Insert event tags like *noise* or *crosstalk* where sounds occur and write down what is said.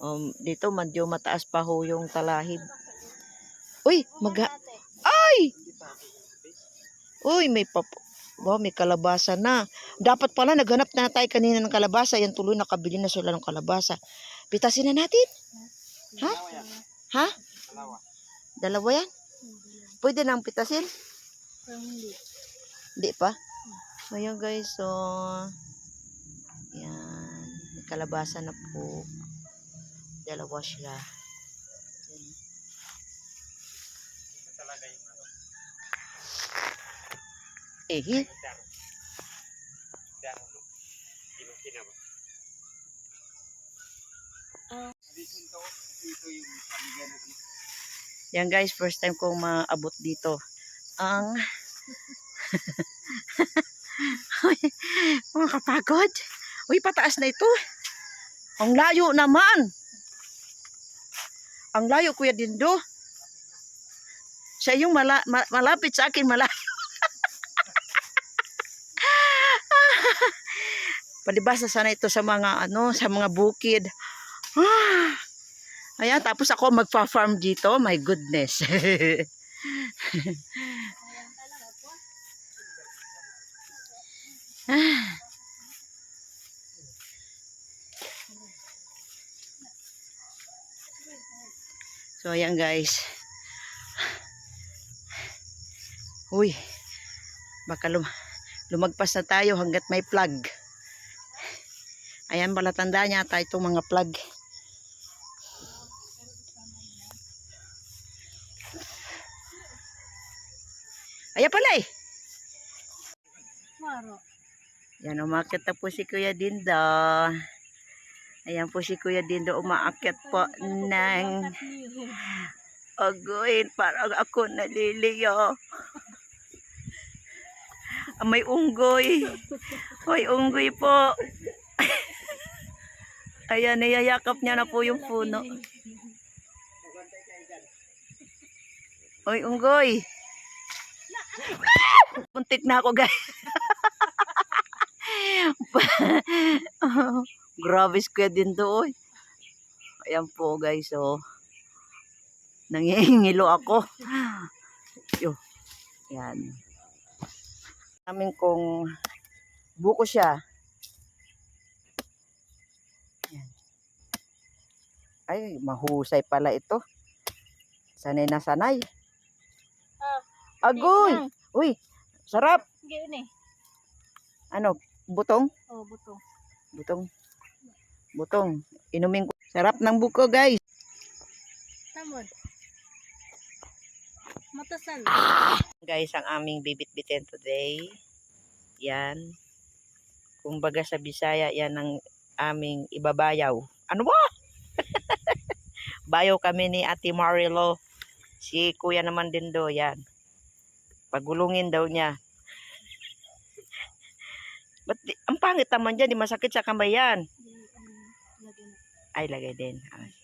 Um, dito medyo mataas pa ho yung talahib. Uy, magha... Ay! Uy, may pap... Wow, may kalabasa na. Dapat pala naghanap na tayo kanina ng kalabasa. Yan tuloy nakabili na sila ng kalabasa. Pitasin na natin. Ha? Ha? Dalawa yan? Pwede nang pitasin? hindi. Hindi pa? Ayan guys, so... Yan. May kalabasa na po. Dalawa ano, Eh. Yan guys, first time kong maabot dito. Ang... *laughs* Mga kapagod. Uy, pataas na ito. Ang layo naman. Ang layo, Kuya Dindo. Siya yung mala- ma- malapit sa akin, malayo. *laughs* Palibasa sana ito sa mga ano, sa mga bukid. Ah. *sighs* Ayan, tapos ako magpa-farm dito. My goodness. *laughs* Ah. So, ayan guys. Uy, baka lum lumagpas na tayo hanggat may plug. Ayan pala tanda niya tayo itong mga plug. Ayan pala eh. Maro. Yan, umakit na po si Kuya Dindo. Ayan po si Kuya Dindo, umaakit po ng agoy. Parang ako naliliyo. Ah, May unggoy. Hoy, unggoy po. Ayan, niyayakap niya na po yung puno. Hoy, unggoy. Puntik na ako, guys. *laughs* Grabe squid din to, oy. Ayan po, guys, oh. Nangihingilo ako. Yo. Yan. Namin kung buko siya. Yan. Ay, mahusay pala ito. Sanay na sanay. Ah, Agoy! Uy, sarap. Gawin eh. Ano, butong? Oh, buto. Butong. Butong. Inumin ko. Sarap ng buko, guys. Tamod. Matasan. Guys, ang aming bibit-bitin today. Yan. Kumbaga sa Bisaya, yan ang aming ibabayaw. Ano ba? *laughs* Bayaw kami ni Ate Marilo. Si kuya naman din do, yan. Pagulungin daw niya. *laughs* Ba't di, ang pangit naman dyan, di masakit sa kamay yan. Ano. Ay, lagay din. Ah,